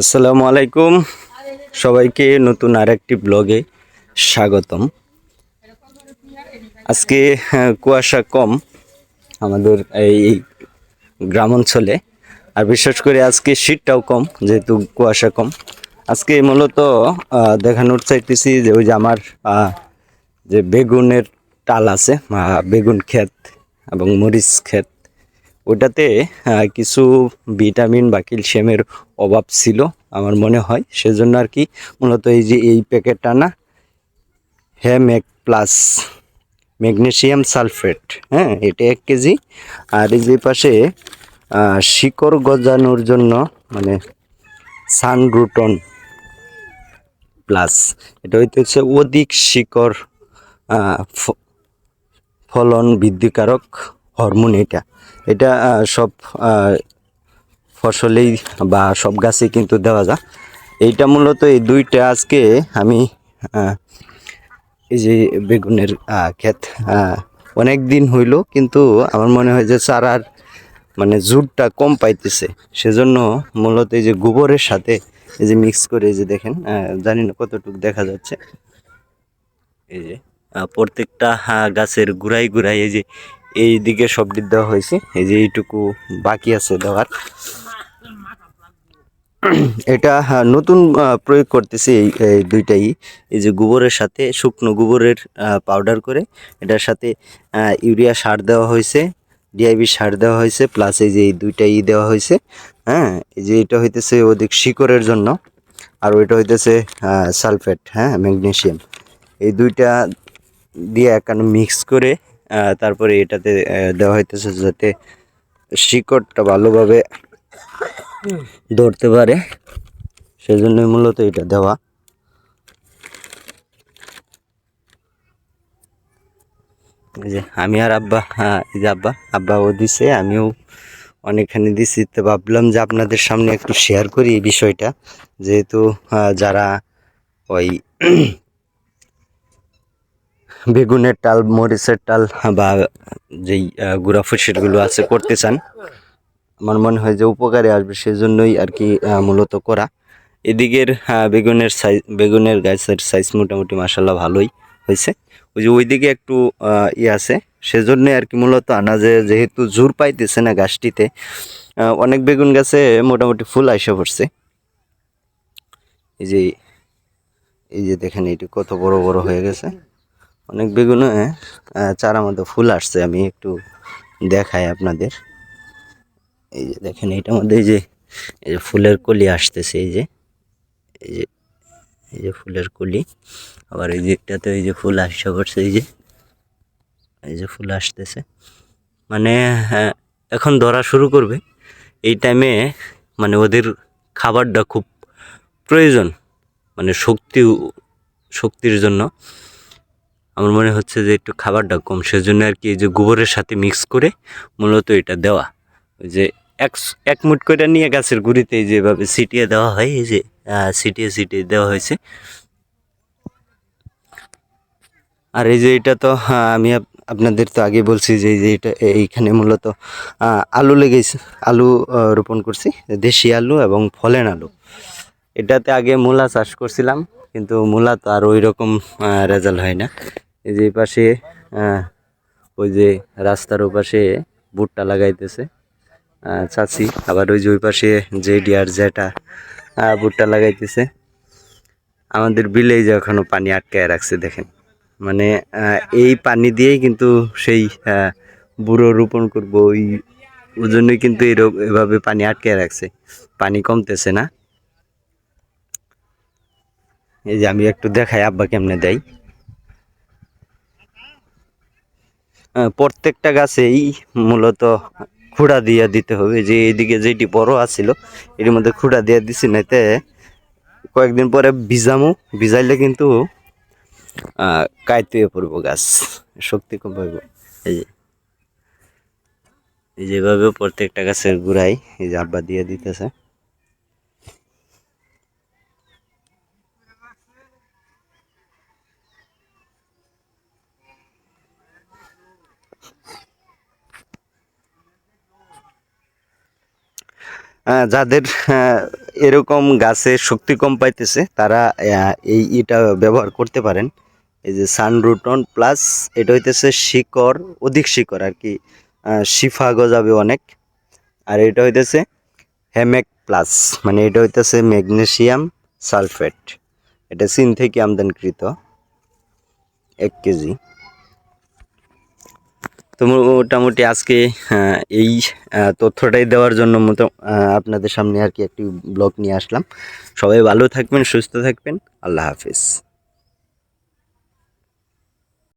আসসালামু আলাইকুম। সবাইকে নতুন আরেকটি ব্লগে স্বাগতম। আজকে কুয়াশা কম আমাদের এই গ্রাম অঞ্চলে আর বিশেষ করে আজকে শীতটাও কম, যেহেতু কুয়াশা কম। আজকে মূলত দেখানোর চাইতেছি যে ওই যে আমার যে বেগুনের টাল আছে বেগুন ক্ষেত এবং মরিচ ক্ষেত। ওটাতে কিছু ভিটামিন বা ক্যালসিয়ামের অভাব ছিল আমার মনে হয়। সেজন্য আর কি মূলত এই যে এই প্যাকেটটা না হ্যামেক প্লাস ম্যাগনেশিয়াম সালফেট হ্যাঁ এটা এক কেজি। আর এই যে পাশে শিকড় গজানোর জন্য মানে সানরুটন প্লাস, এটা হইতেছে অধিক শিকড় ফলন বৃদ্ধিকারক হরমোন এটা। এটা সব ফসলেই বা সব গাছে কিন্তু দেওয়া যায়। এইটা মূলত এই দুইটা আজকে আমি এই যে বেগুনের ক্ষেত অনেক দিন হইল কিন্তু আমার মনে হয় যে চারার মানে জুটটা কম পাইতেছে। সেজন্য মূলত এই যে গোবরের সাথে এই যে মিক্স করে এই যে দেখেন জানি না কতটুকু দেখা যাচ্ছে। এই যে প্রত্যেকটা গাছের গুড়াই গুড়াই এই যে এই দিকে সবটি দেওয়া হয়েছে। এই যে এইটুকু বাকি আছে দেওয়ার। এটা নতুন প্রয়োগ করতেছি এই দুইটাই। এই যে গোবরের সাথে, শুকনো গোবরের পাউডার করে। এটার সাথে ইউরিয়া সার দেওয়া হয়েছে ডিআইবি সার দেওয়া হয়েছে প্লাস এই যে এই দুইটাই দেওয়া হয়েছে। হ্যাঁ এই যে এটা হইতেছে অধিক শিকড়ের জন্য। আর ওইটা হইতেছে সালফেট হ্যাঁ ম্যাগনেসিয়াম এই দুইটা দিয়ে একান্ন মিক্স করে তারপরে এটাতে দেওয়া হইতেছে যাতে শিকড়টা ভালোভাবে ধরতে পারে। সেজন্যই মূলত এটা দেওয়া। যে আমি আর আব্বা হ্যাঁ যে আব্বা, আব্বাও দিছে, আমিও অনেকখানি দিছি। তো ভাবলাম যে আপনাদের সামনে একটু শেয়ার করি এই বিষয়টা। যেহেতু যারা ওই বেগুনের টাল, মরিচের টাল, বা যেই গুঁড়া ফসিটগুলো আছে করতে চান, আমার মনে হয় যে উপকারে আসবে সেই জন্যই আর কি মূলত করা। এদিকের বেগুনের সাইজ, বেগুনের গাছের সাইজ মোটামুটি মাসাল্লাহ ভালোই হয়েছে। ওই যে ওইদিকে একটু ই আছে, সেজন্যই আর কি মূলত আনা যে যেহেতু জোর পাইতেছে না গাছটিতে অনেক বেগুন গাছে মোটামুটি ফুল আইসা পড়ছে। এই যে এই যে দেখেন এটি কত বড় বড় হয়ে গেছে। অনেক বেগুনে চারা চারার মধ্যে ফুল আসছে আমি একটু দেখাই আপনাদের। এই যে দেখেন এটার মধ্যে এই যে এই যে ফুলের কলি আসতেছে এই যে এই যে এই যে ফুলের কলি। আবার এই যে এটাতে এই যে ফুল আসা করছে এই যে এই যে ফুল আসতেছে। মানে হ্যাঁ, এখন ধরা শুরু করবে। এই টাইমে মানে ওদের খাবারটা খুব প্রয়োজন মানে শক্তি শক্তির জন্য। আমার মনে হচ্ছে যে একটু খাবারটা কম। সেজন্য আর কি এই যে গোবরের সাথে মিক্স করে মূলত এটা দেওয়া। ওই যে এক এক মুট করে নিয়ে গাছের গুঁড়িতে যেভাবে ছিটিয়ে দেওয়া হয়, এই যে ছিটিয়ে ছিটিয়ে দেওয়া হয়েছে। আর এই যে এটা তো আমি আপনাদের তো আগে বলছি যে এই যে এটা, এইখানে মূলত আলু লেগেছে। আলু রোপণ করছি, দেশি আলু এবং ফলেন আলু। এটাতে আগে মূলা চাষ করছিলাম, কিন্তু মূলা তো আর ওই রকম রেজাল্ট হয় না। এই যে পাশে ওই যে রাস্তার ওপাশে ভুট্টা লাগাইতেছে। চাচি, আবার ওই যে ওই পাশে জেডি আর জেটা ভুট্টা লাগাইতেছে। আমাদের বিলে যে এখনও পানি আটকায় রাখছে, দেখেন। মানে এই পানি দিয়েই কিন্তু সেই বুড়ো রোপণ করব। ওই ওই জন্যই কিন্তু এভাবে পানি আটকায় রাখছে। পানি কমতেছে না। এই যে আমি একটু দেখাই আব্বা কেমনে দেয়। প্রত্যেকটা গাছেই মূলত খুঁড়া দিয়ে দিতে হবে। যে এইদিকে যেটি বড় আছিল, এর মধ্যে খুঁড়া দিয়ে দিছি, নাইতে কয়েকদিন পরে ভিজামু। ভিজাইলে কিন্তু কাইতে পড়ব গাছ। শক্তি কম পাইব। এই যে যেভাবে প্রত্যেকটা গাছের গুড়াই এই যে আব্বা দিয়ে দিতেছে। যাদের এরকম গাছে শক্তি কম পাইতেছে, তারা এই ইটা ব্যবহার করতে পারেন। এই যে সানরুটন প্লাস এটা হইতেছে শিকড়, অধিক শিকড় আর কি শিফা গজাবে অনেক। আর এটা হইতেছে হেমেক প্লাস মানে এটা হইতেছে ম্যাগনেসিয়াম সালফেট। এটা চীন থেকে আমদানিকৃত এক কেজি। তো মোটামুটি আজকে এই তথ্যটাই দেওয়ার জন্য মতো আপনাদের সামনে আর কি একটি ব্লগ নিয়ে আসলাম। সবাই ভালো থাকবেন, সুস্থ থাকবেন। আল্লাহ হাফিজ।